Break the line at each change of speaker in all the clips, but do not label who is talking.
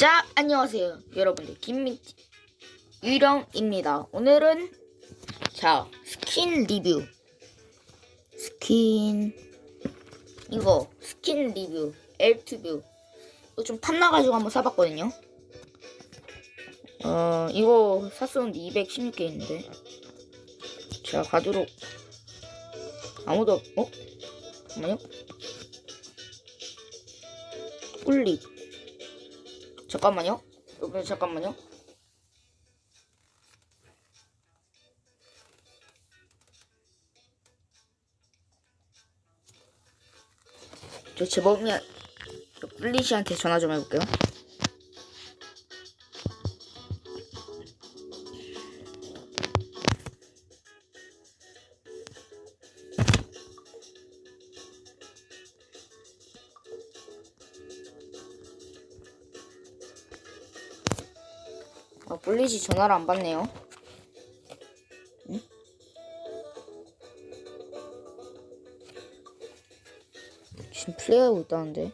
자, 안녕하세요. 여러분들, 김민지, 유령입니다. 오늘은, 자, 스킨 리뷰. 스킨, 이거, 스킨 리뷰, 엘투뷰. 이거 좀 탐나가지고 한번 사봤거든요. 어, 이거 샀었는데 216개 있는데. 제가 가도록, 아무도, 없- 어? 잠깐만요. 꿀리. 잠깐만요. 여러분 잠깐만요. 저 제법이야. 꿀리 씨한테 전화 좀 해볼게요. 아, 씨 전화를 안 받네요. 응? 지금 플레이하고 있다는데.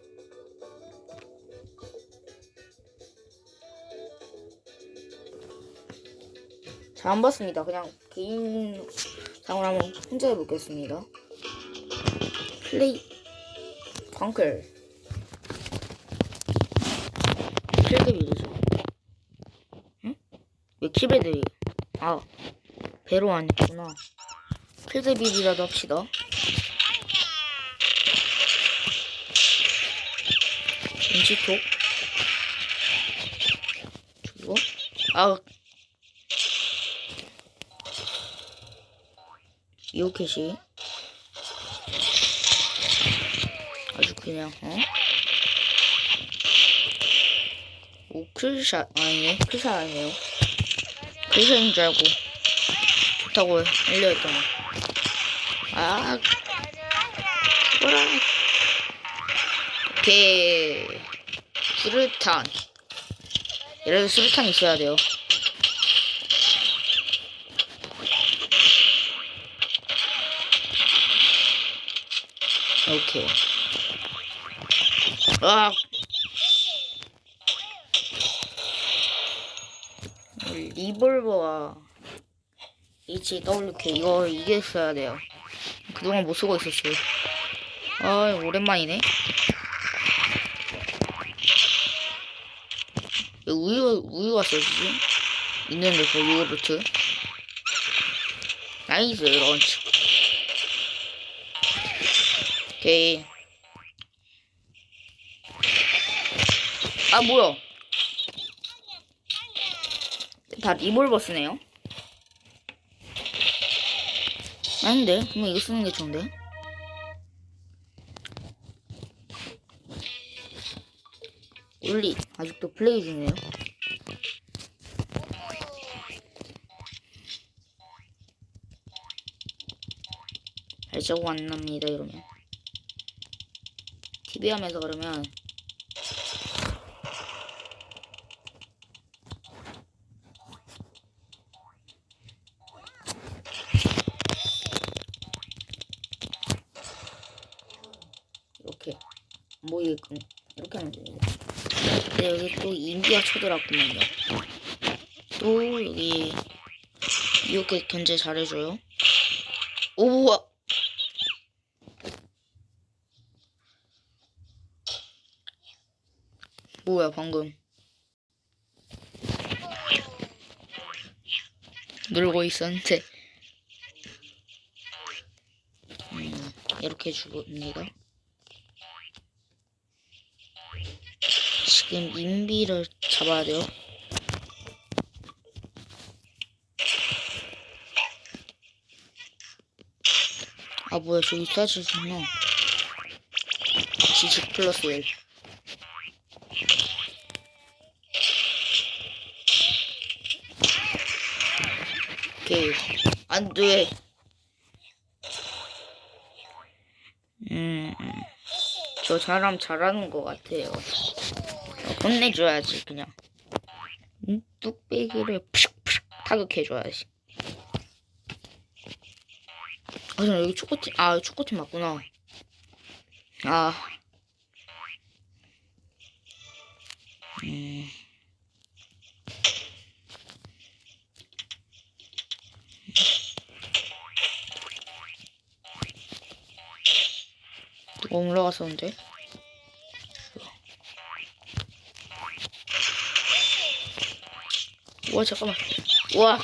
잘 안 봤습니다. 그냥 개인 상으로 한번 혼자 해보겠습니다. 플레이 펑클 필드빌이죠. 응? 왜 키베드? 아 배로 안 했구나. 필드빌이라도 합시다. 인치톡. 그리고 아. 이오켓이. 아주 그냥 어? 오클샷 아니네. 클샷 아니에요 클샷인 줄 알고. 좋다고 알려했더니 아 죽어라. 오케이 수류탄. 이래도 수류탄 있어야 돼요. 오케이. 아 리볼버가 HWK 이거 이게 써야 돼요. 그동안 못 쓰고 있었어요. 아 오랜만이네. 왜 우유 우유가 써지지? 있는데 그 요구르트? 나이스 런치. 오케이. 아 뭐야 다 리볼버 쓰네요. 아닌데? 그냥 이거 쓰는 게 좋은데? 울리 아직도 플레이 중이에요. 발자국 안 납니다 이러면. TV 하면서 그러면 이렇게 안 보이게끔 이렇게 하면 됩니다. 네, 여기 또 인비가 쳐들었구만요. 또 여기 이렇게 견제 잘해줘요. 오우와. 뭐야 방금 놀고 있었는데 음, 이렇게 죽습니다. 지금 인비를 잡아야 돼요. 아 뭐야 저기 쏴주구나. 지식 플러스 1. 오케이 안돼. 음, 저 사람 잘하는 것 같아요. 혼내줘야지 그냥 응? 뚝배기를 푸슉푸슉 타격해줘야지 아 잠깐 여기 초코팀 아 초코팀 맞구나 아 음. 누가 올라갔었는데? 와 잠깐만 와